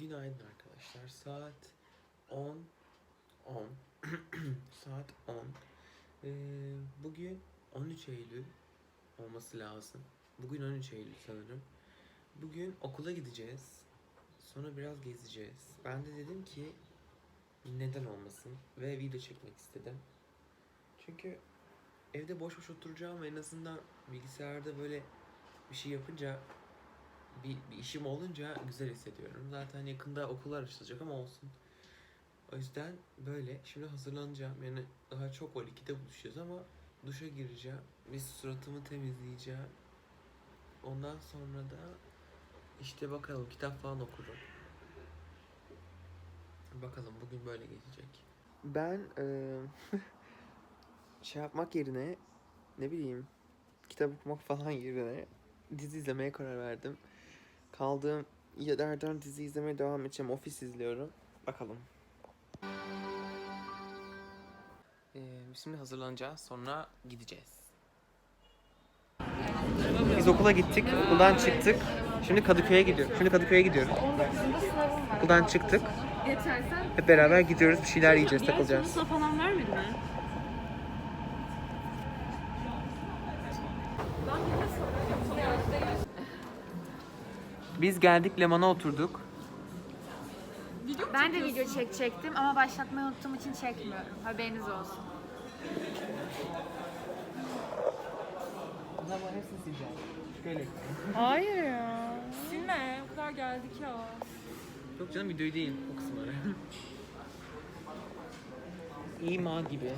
Günaydın arkadaşlar. Saat 10 10 Saat 10 Ee, Bugün 13 Eylül olması lazım. Bugün 13 Eylül sanırım. Bugün okula gideceğiz. Sonra biraz gezeceğiz. Ben de dedim ki neden olmasın ve video çekmek istedim. Çünkü evde boş boş oturacağım en azından bilgisayarda böyle bir şey yapınca bir, bir işim olunca güzel hissediyorum. Zaten yakında okullar açılacak ama olsun. O yüzden böyle şimdi hazırlanacağım. Yani daha çok var. ikide buluşacağız ama duşa gireceğim. Bir suratımı temizleyeceğim. Ondan sonra da işte bakalım kitap falan okurum. Bakalım bugün böyle geçecek. Ben eee, şey yapmak yerine ne bileyim kitap okumak falan yerine dizi izlemeye karar verdim. Kaldığım yerlerden dizi izlemeye devam edeceğim. Ofis izliyorum. Bakalım. Ee, şimdi hazırlanacağız. Sonra gideceğiz. Biz okula gittik. Okuldan çıktık. Şimdi Kadıköy'e gidiyorum. Şimdi Kadıköy'e gidiyorum. Okuldan çıktık. Hep beraber gidiyoruz. Bir şeyler yiyeceğiz, takılacağız. Falan vermedi mi? Biz geldik Leman'a oturduk. Ben de video çekecektim ama başlatmayı unuttuğum için çekmiyorum. Haberiniz olsun. O zaman hepsini sileceğim. Şöyle. Hayır ya. Silme. O kadar geldik ya. Yok canım videoyu değil o kısımları. İma gibi.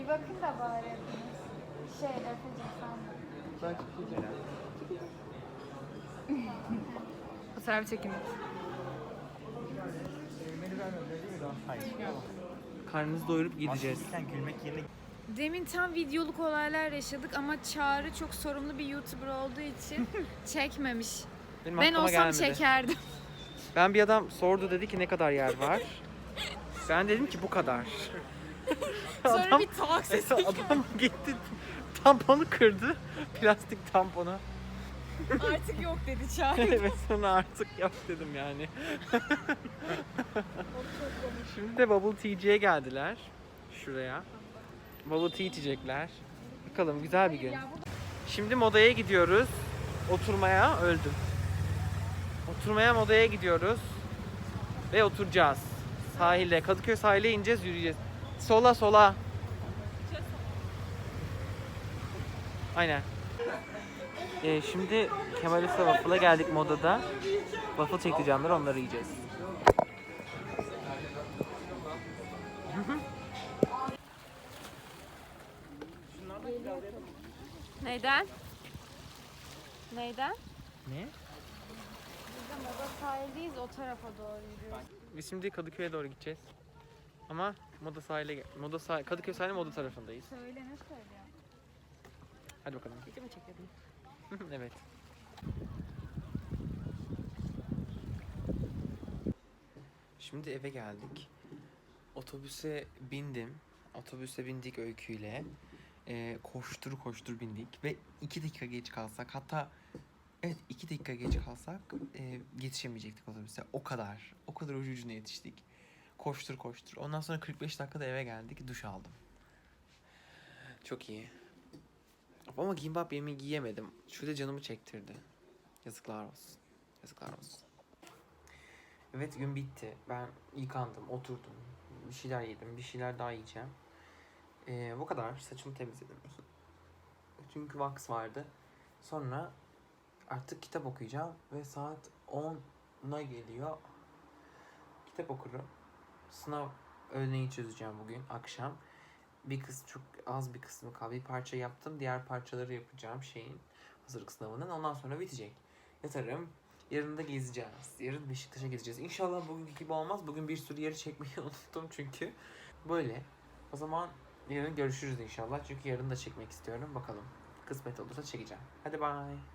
Bir bakın da bari. Şey, Efe'cim sen de. Ben çıkacağım. Fotoğraf çekimi. Karnımızı doyurup gideceğiz. Demin tam videoluk olaylar yaşadık ama Çağrı çok sorumlu bir YouTuber olduğu için çekmemiş. Benim Ben aklıma olsam gelmedi. çekerdim. Ben bir adam sordu dedi ki ne kadar yer var. ben dedim ki bu kadar. Sonra bir talk sesi. adam gitti tamponu kırdı. Plastik tamponu. Artık yok dedi Çağrı. evet sonra artık yok dedim yani. Şimdi de Bubble Tea'ciye geldiler. Şuraya. Bubble Tea içecekler. Bakalım güzel bir gün. Şimdi modaya gidiyoruz. Oturmaya öldüm. Oturmaya modaya gidiyoruz. Ve oturacağız. Sahile, Kadıköy sahile ineceğiz, yürüyeceğiz. Sola sola. Aynen. Ee, şimdi Kemal Usta Waffle'a geldik modada. Waffle çekti canlar onları yiyeceğiz. Neyden? Neyden? Ne? Biz de moda sahildeyiz o tarafa doğru yürüyoruz. Biz şimdi Kadıköy'e doğru gideceğiz. Ama Moda sahile, Moda sahil, Kadıköy sahili Moda tarafındayız. Söyle ne söylüyor? Hadi bakalım. Video mu çekiyordun? evet. Şimdi eve geldik. Otobüse bindim. Otobüse bindik öyküyle. Ee, koştur koştur bindik ve iki dakika geç kalsak hatta evet iki dakika geç kalsak e, yetişemeyecektik otobüse. O kadar. O kadar ucu ucuna yetiştik. Koştur koştur. Ondan sonra 45 dakikada eve geldik. Duş aldım. Çok iyi. Ama gimbap yemeği giyemedim. Şöyle canımı çektirdi. Yazıklar olsun. Yazıklar olsun. Evet gün bitti. Ben yıkandım, oturdum. Bir şeyler yedim, bir şeyler daha yiyeceğim. Ee, bu kadar. Saçımı temizledim. Çünkü wax vardı. Sonra artık kitap okuyacağım ve saat 10'a geliyor. Kitap okurum. Sınav öğleneyi çözeceğim bugün akşam bir kısmı çok az bir kısmı kaldı. Bir parça yaptım. Diğer parçaları yapacağım şeyin hazırlık sınavının. Ondan sonra bitecek. Yatarım. Yarın da gezeceğiz. Yarın Beşiktaş'a gideceğiz. İnşallah bugünkü gibi olmaz. Bugün bir sürü yeri çekmeyi unuttum çünkü. Böyle. O zaman yarın görüşürüz inşallah. Çünkü yarın da çekmek istiyorum. Bakalım. Kısmet olursa çekeceğim. Hadi bay.